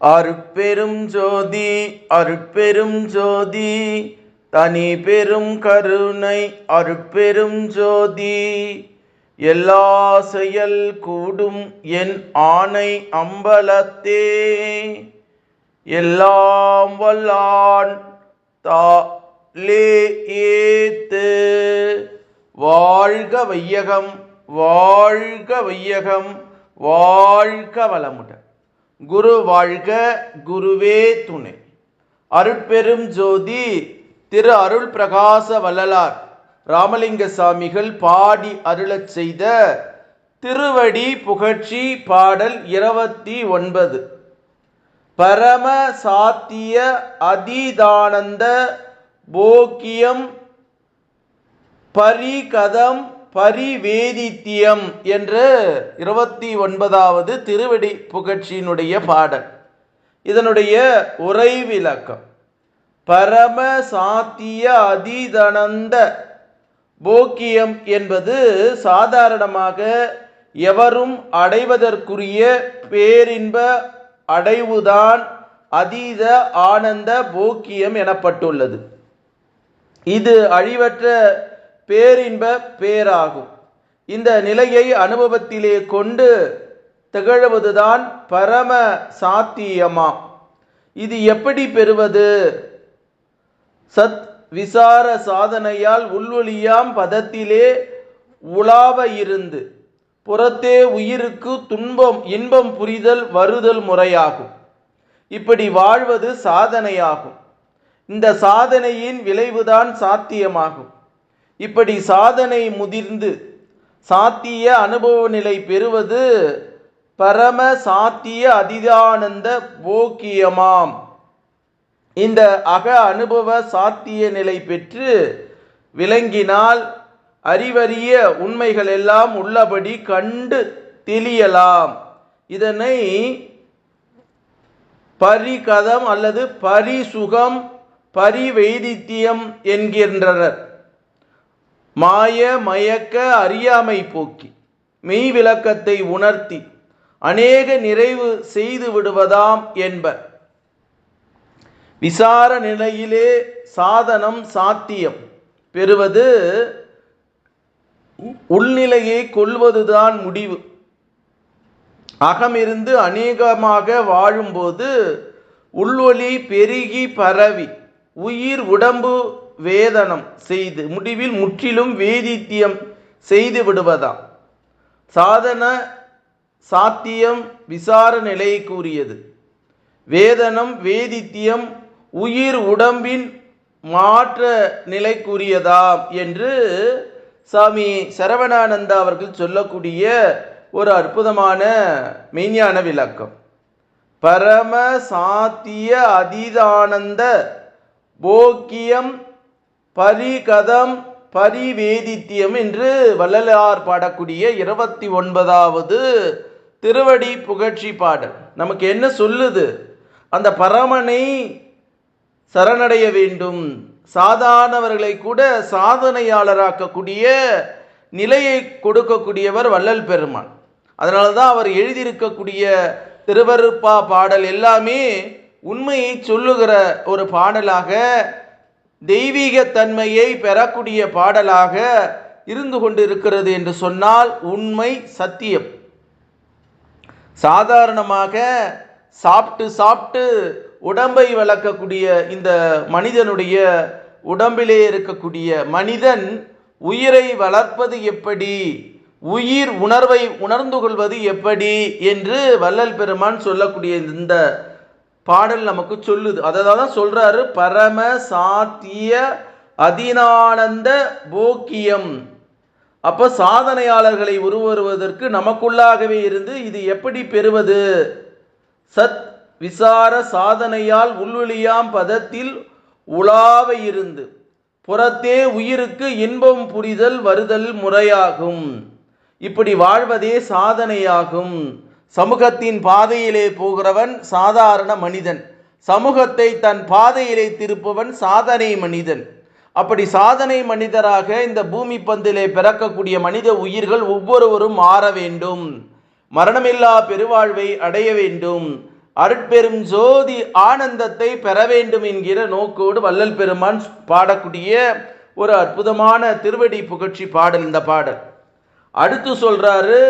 அருட்பெரும் ஜோதி அருட்பெரும் ஜோதி தனி பெரும் கருணை அருட்பெரும் ஜோதி. எல்லா செயல் கூடும் என் ஆணை அம்பலத்தே. எல்லாம் வல்லான் தாலே ஏத்து. வாழ்க வையகம் வாழ்க வையகம் வாழ்க வளமுடன். குரு வாழ்க குருவே துணை. அருட்பெரும் ஜோதி திரு அருள் பிரகாச வள்ளலார் ராமலிங்க சாமிகள் பாடி அருளச் செய்த திருவடி புகழ்ச்சி பாடல் இருபத்தி ஒன்பது. பரம சாத்திய அதீதானந்த போக்கியம் பரிகதம் பரிவேதித்தியம் என்ற இருபத்தி ஒன்பதாவது திருவடி புகழ்ச்சியினுடைய பாடல். இதனுடைய உரை விளக்கம் பரம சாத்திய அதிதனந்த போக்கியம் என்பது சாதாரணமாக எவரும் அடைவதற்குரிய பேரின்ப அடைவுதான் அதீத ஆனந்த போக்கியம் எனப்பட்டுள்ளது. இது அழிவற்ற பேரின்ப பேராகும். இந்த நிலையை அனுபவத்திலே கொண்டு திகழ்வதுதான் பரம சாத்தியமாம். இது எப்படி பெறுவது? சத் விசார சாதனையால் உள்வொளியாம் பதத்திலே உலாவ இருந்து புறத்தே உயிருக்கு துன்பம் இன்பம் புரிதல் வருதல் முறையாகும். இப்படி வாழ்வது சாதனையாகும். இந்த சாதனையின் விளைவுதான் சாத்தியமாகும். இப்படி சாதனை முதிர்ந்து சாத்திய அனுபவ நிலை பெறுவது பரம சாத்திய அதிதானந்த போக்கியமாம். இந்த அக அனுபவ சாத்திய நிலை பெற்று விளங்கினால் அறிவறிய உண்மைகள் எல்லாம் உள்ளபடி கண்டு தெளியலாம். இதனை பரிகதம் அல்லது பரிசுகம் பரிவைதித்தியம் என்கின்றனர். மாய மயக்க அறியாமை போக்கி மெய் விளக்கத்தை உணர்த்தி அநேக நிறைவு செய்து விடுவதாம் என்பர். விசார நிலையிலே சாதனம் சாத்தியம் பெறுவது உள்நிலையை கொள்வதுதான் முடிவு. அகமிருந்து அநேகமாக வாழும்போது உள்வொளி பெருகி பரவி உயிர் உடம்பு வேதனம் செய்து முடிவில் முற்றிலும் வேதித்தியம் செய்து விடுவதாம். சாதன சாத்தியம் விசார நிலையை கூறியது. வேதனம் வேதித்தியம் உயிர் உடம்பின் மாற்ற நிலை கூறியதாம் என்று சாமி சரவணானந்தா அவர்கள் சொல்லக்கூடிய ஒரு அற்புதமான மெய்ஞான விளக்கம். பரம சாத்திய அதீதானந்த போக்கியம் பரிகதம் பரிவேதித்தியம் என்று வள்ளலார் பாடக்கூடிய இருபத்தி ஒன்பதாவது திருவடி புகழ்ச்சி பாடல். நமக்கு என்ன சொல்லுது? அந்த பரமனை சரணடைய வேண்டும். சாதாரணவர்களை கூட சாதனையாளராக்கக்கூடிய நிலையை கொடுக்கக்கூடியவர் வள்ளல் பெருமான். அதனால தான் அவர் எழுதியிருக்கக்கூடிய திருவருப்பா பாடல் எல்லாமே உண்மையை சொல்லுகிற ஒரு பாடலாக தெய்வீக தன்மையை பெறக்கூடிய பாடலாக இருந்து கொண்டு இருக்கிறது என்று சொன்னால் உண்மை சத்தியம். சாதாரணமாக சாப்பிட்டு சாப்பிட்டு உடம்பை வளர்க்கக்கூடிய இந்த மனிதனுடைய உடம்பிலே இருக்கக்கூடிய மனிதன் உயிரை வளர்ப்பது எப்படி? உயிர் உணர்வை உணர்ந்து கொள்வது எப்படி? என்று வள்ளல் பெருமான் சொல்லக்கூடிய இந்த பாடல் நமக்கு சொல்லுது. அதாவது தான் சொல்றாரு பரம சாத்திய அதினானந்த போக்கியம். அப்ப சாதனையாளர்களை உருவருவதற்கு நமக்குள்ளாகவே இருந்து இது எப்படி பெறுவது? சத் விசார சாதனையால் உள்வெளியாம் பதத்தில் உலாவ இருந்து புறத்தே உயிருக்கு இன்பம் புரிதல் வருதல் முறையாகும். இப்படி வாழ்வதே சாதனையாகும். சமூகத்தின் பாதையிலே போகிறவன் சாதாரண மனிதன். சமூகத்தை தன் பாதையிலே திருப்பவன் சாதனை மனிதன். அப்படி சாதனை மனிதராக இந்த பூமி பந்திலே பிறக்கக்கூடிய மனித உயிர்கள் ஒவ்வொருவரும் மாற வேண்டும். மரணமில்லா பெருவாழ்வை அடைய வேண்டும். அருட்பெரும் ஜோதி ஆனந்தத்தை பெற வேண்டும் என்கிற நோக்கோடு வள்ளல் பெருமான் பாடக்கூடிய ஒரு அற்புதமான திருவடி புகழ்ச்சி பாடல் இந்த பாடல். அடுத்து சொல்றாரு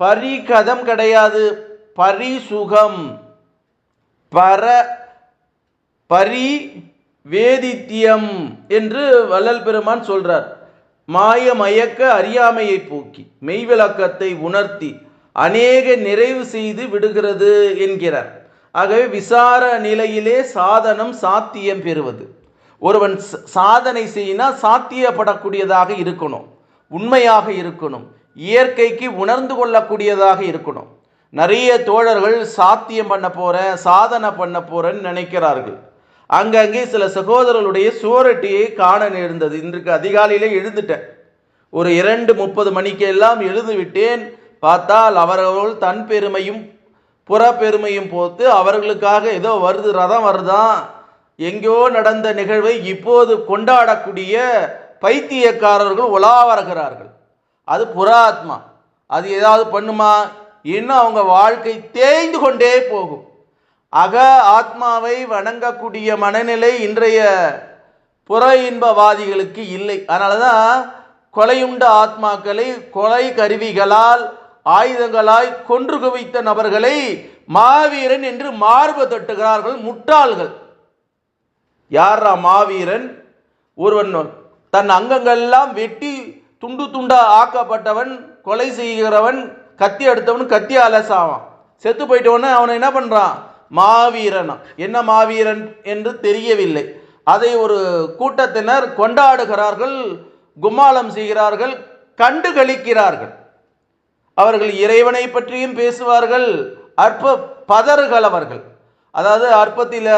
பரிகதம் கிடையாது. பரிசுகம். பர பரி வேதித்தியம் என்று வள்ளல் பெருமான் சொல்றார். மாய மயக்க அறியாமையை போக்கி மெய்விளக்கத்தை உணர்த்தி அநேக நிறைவு செய்து விடுகிறது என்கிறார். ஆகவே விசார நிலையிலே சாதனம் சாத்தியம் பெறுவது. ஒருவன் சாதனை செய்யினா சாத்தியப்படக்கூடியதாக இருக்கணும். உண்மையாக இருக்கணும். இயற்கைக்கு உணர்ந்து கொள்ளக்கூடியதாக இருக்கணும். நிறைய தோழர்கள் சாத்தியம் பண்ண போகிறேன் சாதனை பண்ண போகிறேன்னு நினைக்கிறார்கள். அங்கங்கே சில சகோதரர்களுடைய சுவரட்டியை காண நேர்ந்தது. இன்றைக்கு அதிகாலையிலே எழுந்துட்டேன். ஒரு இரண்டு முப்பது மணிக்கு எல்லாம் எழுதுவிட்டேன் பார்த்தால் அவர்கள் தன் பெருமையும் புற பெருமையும் போத்து அவர்களுக்காக ஏதோ வருது ரதம் வருதான் எங்கேயோ நடந்த நிகழ்வை இப்போது கொண்டாடக்கூடிய பைத்தியக்காரர்கள் உலா வருகிறார்கள். அது புறாத்மா. அது ஏதாவது பண்ணுமா? இன்னும் அவங்க வாழ்க்கை தேய்ந்து கொண்டே போகும். அக ஆத்மாவை வணங்கக்கூடிய மனநிலை இன்றைய புற இன்பவாதிகளுக்கு இல்லை. அதனால தான் கொலையுண்ட ஆத்மாக்களை கொலை கருவிகளால் ஆயுதங்களாய் கொன்று குவித்த நபர்களை மாவீரன் என்று மார்பு தட்டுகிறார்கள் முட்டாள்கள். யாரா மாவீரன்? ஒருவன் தன் அங்கங்கள்லாம் வெட்டி துண்டு துண்டா ஆக்கப்பட்டவன் கொலை செய்கிறவன் கத்தி எடுத்தவன் கத்தி அலசாவான். செத்து போயிட்டவன அவனை என்ன பண்றான்? மாவீரன். என்ன மாவீரன் என்று தெரியவில்லை. அதை ஒரு கூட்டத்தினர் கொண்டாடுகிறார்கள் கும்மாளம் செய்கிறார்கள் கண்டு கழிக்கிறார்கள் அவர்கள் இறைவனை பற்றியும் பேசுவார்கள் அற்ப பதறுகள் அவர்கள். அதாவது அற்பத்தில்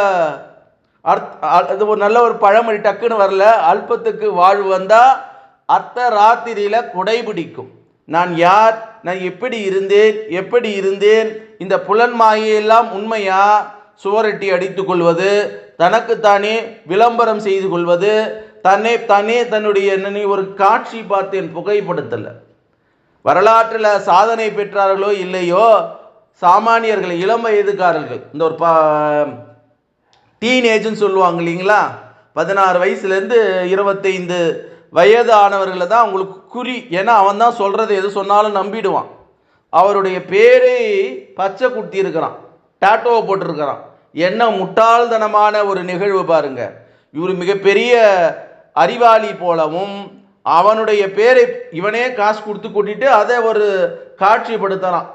அர்த் அது ஒரு நல்ல ஒரு பழமொழி டக்குன்னு வரல. அல்பத்துக்கு வாழ்வு வந்தால் அர்த்த ராத்திரியில குடை பிடிக்கும் நான் யார்? நான் எப்படி இருந்தேன்? எப்படி இருந்தேன்? இந்த புலன் மாயையெல்லாம் உண்மையா? சுவரட்டி அடித்து கொள்வது தனக்குத்தானே விளம்பரம் செய்து கொள்வது தன்னை தானே தன்னுடைய என்னை ஒரு காட்சி பார்த்தேன் புகைப்படுத்தல. வரலாற்றில் சாதனை பெற்றார்களோ இல்லையோ? சாமானியர்கள் இளம் வயதுக்காரர்கள் இந்த ஒரு ப டீனேஜ்னு சொல்லுவாங்க இல்லைங்களா? பதினாறு வயசுலேருந்து இருபத்தைந்து வயது ஆனவர்களை தான் அவங்களுக்கு குறி. ஏன்னா அவன் தான் சொல்கிறத எது சொன்னாலும் நம்பிடுவான். அவருடைய பேரை பச்சை குத்தி இருக்கிறான் டாட்டோவை போட்டிருக்கிறான். என்ன முட்டாள்தனமான ஒரு நிகழ்வு பாருங்க. இவர் மிகப்பெரிய அறிவாளி போலவும் அவனுடைய பேரை இவனே காசு கொடுத்து கூட்டிட்டு அதை ஒரு காட்சிப்படுத்தலாம்.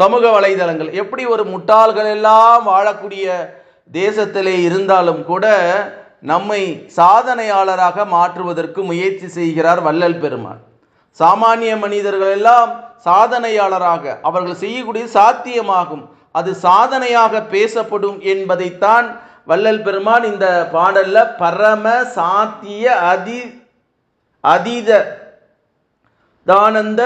சமூக வலைதளங்கள். எப்படி ஒரு முட்டாள்கள் எல்லாம் வாழக்கூடிய தேசத்திலே இருந்தாலும் கூட நம்மை சாதனையாளராக மாற்றுவதற்கு முயற்சி செய்கிறார் வள்ளல் பெருமான் சாமானிய மனிதர்கள் எல்லாம் சாதனையாளராக அவர்கள் செய்யக்கூடிய சாத்தியமாகும் அது சாதனையாக பேசப்படும் என்பதைத்தான் வள்ளல் பெருமான் இந்த பாடல்ல பரம சாத்திய அதி அதீத தானந்த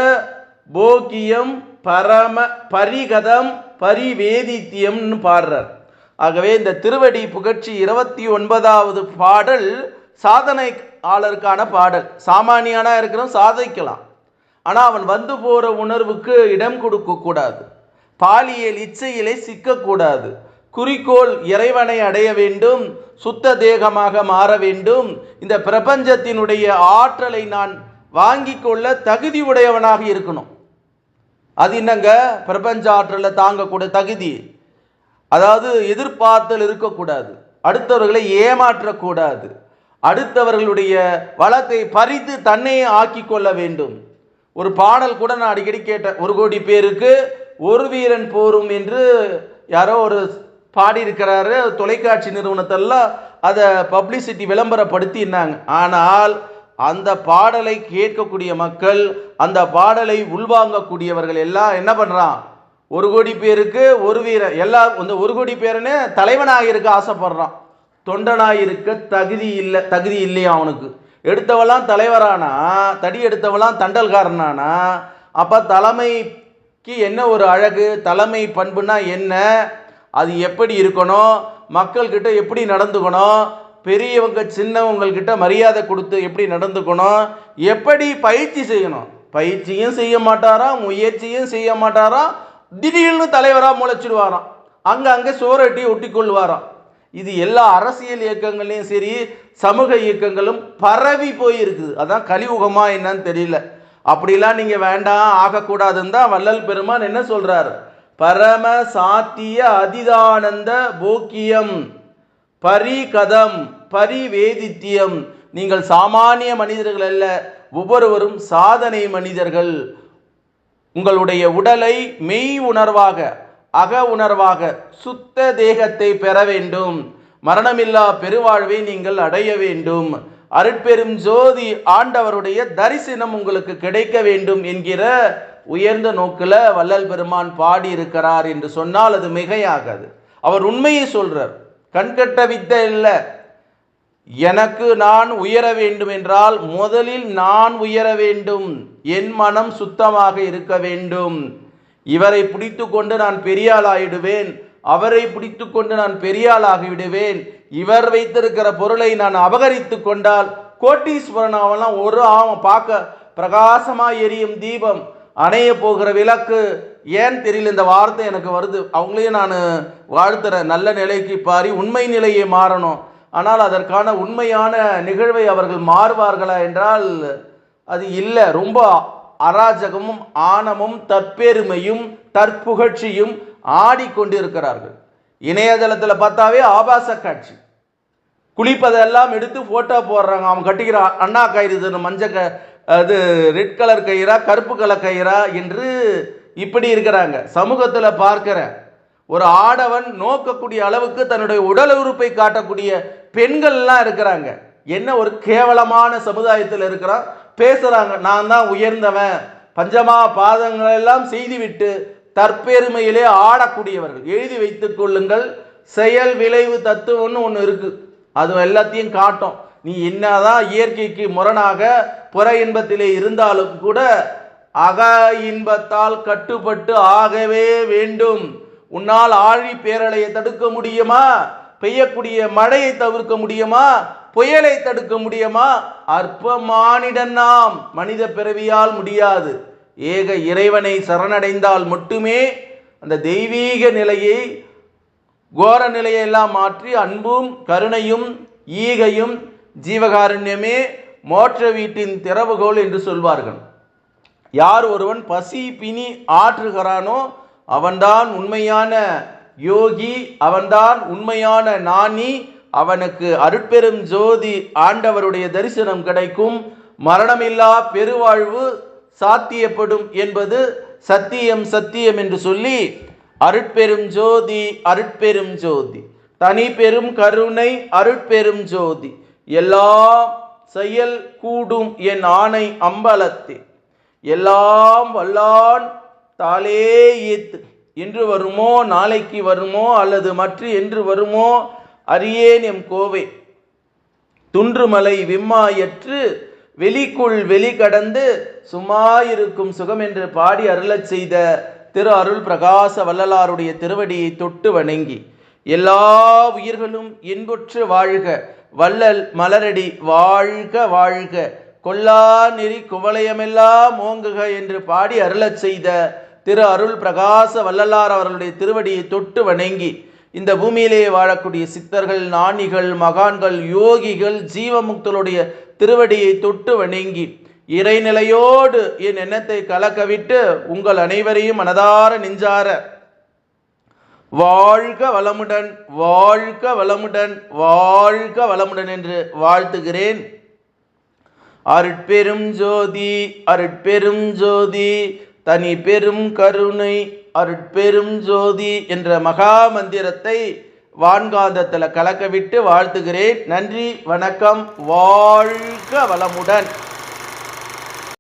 போக்கியம் பரம பரிகதம் பரிவேதித்தியம்னு பாடுறார். ஆகவே இந்த திருவடி புகழ்ச்சி இருபத்தி ஒன்பதாவது பாடல் சாதனையாளருக்கான பாடல். சாமானியனா இருக்கிறவன் சாதிக்கலாம். ஆனால் அவன் வந்து போகிற உணர்வுக்கு இடம் கொடுக்கக்கூடாது பாலியல் இச்சையிலே சிக்கக்கூடாது குறிக்கோள் இறைவனை அடைய வேண்டும். சுத்த தேகமாக மாற வேண்டும். இந்த பிரபஞ்சத்தினுடைய ஆற்றலை நான் வாங்கி கொள்ள தகுதி உடையவனாக இருக்கணும். அது என்னங்க? பிரபஞ்ச ஆற்றலை தாங்கக்கூடிய தகுதி. அதாவது எதிர்பார்த்தல் இருக்கக்கூடாது. அடுத்தவர்களை ஏமாற்றக்கூடாது. அடுத்தவர்களுடைய வளத்தை பறித்து தன்னையே ஆக்கி கொள்ள வேண்டும். ஒரு பாடல் கூட நான் அடிக்கடி கேட்டேன். ஒரு கோடி பேருக்கு ஒரு வீரன் போரும் என்று யாரோ ஒரு பாடியிருக்கிறாரு. தொலைக்காட்சி நிறுவனத்தெல்லாம் அதை பப்ளிசிட்டி விளம்பரப்படுத்தினாங்க. ஆனால் அந்த பாடலை கேட்கக்கூடிய மக்கள் அந்த பாடலை உள்வாங்கக்கூடியவர்கள் எல்லாம் என்ன பண்ணுறான் ஒரு கோடி பேருக்கு ஒரு வீரர் எல்லா இந்த ஒரு கோடி பேருன்னு தலைவனாக இருக்க ஆசைப்படுறான். தொண்டனாக இருக்க தகுதி இல்லை தகுதி இல்லையா அவனுக்கு. எடுத்தவெல்லாம் தலைவரானா தடி எடுத்தவெல்லாம் தண்டல்காரனானா அப்போ தலைமைக்கு என்ன ஒரு அழகு தலைமை பண்புனா என்ன அது எப்படி இருக்கணும் மக்கள்கிட்ட எப்படி நடந்துக்கணும் பெரியவங்க சின்னவங்கள்கிட்ட மரியாதை கொடுத்து எப்படி நடந்துக்கணும் எப்படி பயிற்சி செய்யணும். பயிற்சியும் செய்ய மாட்டாராம் முயற்சியும் செய்ய மாட்டாராம் திடீர்னு தலைவராக முளைச்சிடுவாராம். அங்கங்கே சுவரட்டி ஒட்டி கொள்வாராம் இது எல்லா அரசியல் இயக்கங்களையும் சரி சமூக இயக்கங்களும் பரவி போயிருக்குது. அதான் கலியுகமா என்னன்னு தெரியல. அப்படிலாம் நீங்கள் வேண்டாம் ஆகக்கூடாதுன்னு தான் வள்ளல் பெருமான் என்ன சொல்கிறார் பரம சாத்திய அதிதானந்த போக்கியம் பரிகதம் பரிவேதித்தியம். நீங்கள் சாமானிய மனிதர்கள் அல்ல ஒவ்வொருவரும் சாதனை மனிதர்கள். உங்களுடைய உடலை மெய் உணர்வாக அக உணர்வாக சுத்த தேகத்தை பெற வேண்டும். மரணமில்லா பெருவாழ்வை நீங்கள் அடைய வேண்டும். அருட்பெரும் ஜோதி ஆண்டவருடைய தரிசனம் உங்களுக்கு கிடைக்க வேண்டும் என்கிற உயர்ந்த நோக்கில் வள்ளல் பெருமான் பாடி இருக்கிறார் என்று சொன்னால் அது மிகையாகாது. அவர் உண்மையை சொல்றார் கண்கட்ட வித்தை இல்லை எனக்கு நான் உயர வேண்டும் என்றால் முதலில் நான் உயர வேண்டும். என் மனம் சுத்தமாக இருக்க வேண்டும். இவரை பிடித்து கொண்டு நான் பெரியாளாயிடுவேன். அவரை பிடித்து கொண்டு நான் பெரியாளாகிவிடுவேன். இவர் வைத்திருக்கிற பொருளை நான் அபகரித்து கொண்டால் கோட்டீஸ்வரன் அவெல்லாம் ஒரு ஆவம் பார்க்க பிரகாசமாக எரியும் தீபம். அணைய போகிற விளக்கு. ஏன் தெரியல இந்த வார்த்தை எனக்கு வருது. அவங்களையும் நான் வாழ்த்துறேன். நல்ல நிலைக்கு பாரி உண்மை நிலையை மாறணும். ஆனால் அதற்கான உண்மையான நிகழ்வை அவர்கள் மாறுவார்களா என்றால் அது இல்லை. ரொம்ப அராஜகமும் ஆணமும் தற்பெருமையும் தற்புகழ்ச்சியும் ஆடிக்கொண்டிருக்கிறார்கள். இணையதளத்தில் பார்த்தாவே ஆபாச காட்சி. குளிப்பதெல்லாம் எடுத்து ஃபோட்டோ போடுறாங்க. அவன் கட்டிக்கிற அண்ணா கயிறு மஞ்ச க அது ரெட் கலர் கயிறா கருப்பு கலர் கயிறா என்று இப்படி இருக்கிறாங்க. சமூகத்தில் பார்க்கிறேன் ஒரு ஆடவன் நோக்கக்கூடிய அளவுக்கு தன்னுடைய உடல் உறுப்பை காட்டக்கூடிய பெண்கள்லாம் இருக்கிறாங்க. என்ன ஒரு கேவலமான சமுதாயத்தில் இருக்கிறான்? பேசுறாங்க. நான் தான் உயர்ந்தவன். பஞ்சமா பாதங்களெல்லாம் செய்துவிட்டு தற்பெருமையிலே ஆடக்கூடியவர்கள். எழுதி வைத்துக் கொள்ளுங்கள். செயல் விளைவு தத்துவம்னு ஒன்று இருக்கு. அது எல்லாத்தையும் காட்டும். நீ என்னதான் இயற்கைக்கு முரணாக புற இன்பத்திலே இருந்தாலும் கூட அக இன்பத்தால் கட்டுப்பட்டு ஆகவே வேண்டும். உன்னால் ஆழி பேரலையை தடுக்க முடியுமா? பெய்யக்கூடிய மழையை தவிர்க்க முடியுமா? புயலை தடுக்க முடியுமா? அற்ப மானிடன் நாம் மனித பிறவியால் முடியாது. ஏக இறைவனை சரணடைந்தால் மட்டுமே அந்த தெய்வீக நிலையை கோர நிலையெல்லாம் மாற்றி அன்பும் கருணையும் ஈகையும் ஜீவகாருண்யமே மோட்ச வீட்டின் திறவுகோல் என்று சொல்வார்கள். யார் ஒருவன் பசி பிணி ஆற்றுகிறானோ அவன்தான் உண்மையான யோகி அவன்தான் உண்மையான நாணி அவனுக்கு அருட்பெரும் ஜோதி ஆண்டவருடைய தரிசனம் கிடைக்கும். மரணமில்லா பெருவாழ்வு சாத்தியப்படும் என்பது சத்தியம் சத்தியம் என்று சொல்லி அருட்பெரும் ஜோதி அருட்பெரும் ஜோதி. தனி பெரும் கருணை அருட்பெரும் ஜோதி. எல்லாம் செயல் கூடும் என் ஆணை அம்பலத்தே எல்லாம் வல்லான் தாளே ஏத்து. இன்று வருமோ நாளைக்கு வருமோ அல்லது மற்ற என்று வருமோ அரியேன் எம் கோவை. துன்றுமலை விம்மாயற்று வெளிக்குள் வெளி கடந்து சும்மாயிருக்கும் சுகம் என்று பாடி அருளச் செய்த திரு அருள் பிரகாச வள்ளலாருடைய திருவடியை தொட்டு வணங்கி எல்லா உயிர்களும் இன்புற்று வாழ்க வள்ளல் மலரடி வாழ்க வாழ்க கொல்லா நெறி குவளையமெல்லாம் ஓங்குக என்று பாடி அருளச் செய்த திரு அருள் பிரகாச வள்ளலார் அவர்களுடைய திருவடியை தொட்டு வணங்கி இந்த பூமியிலே வாழக்கூடிய சித்தர்கள் ஞானிகள் மகான்கள் யோகிகள் ஜீவமுக்தளுடைய திருவடியை தொட்டு வணங்கி இறைநிலையோடு என் எண்ணத்தை கலக்கவிட்டு உங்கள் அனைவரையும் மனதார நெஞ்சார. வாழ்க வளமுடன் வாழ்க வளமுடன் வாழ்க வளமுடன் என்று வாழ்த்துகிறேன். அருட்பெரும் ஜோதி அருட்பெரும் ஜோதி தனி பெரும் கருணை அருட்பெரும் ஜோதி என்ற மகா மந்திரத்தை வான்காந்தத்தில் கலக்கவிட்டு வாழ்த்துகிறேன். நன்றி வணக்கம் வாழ்க வளமுடன்.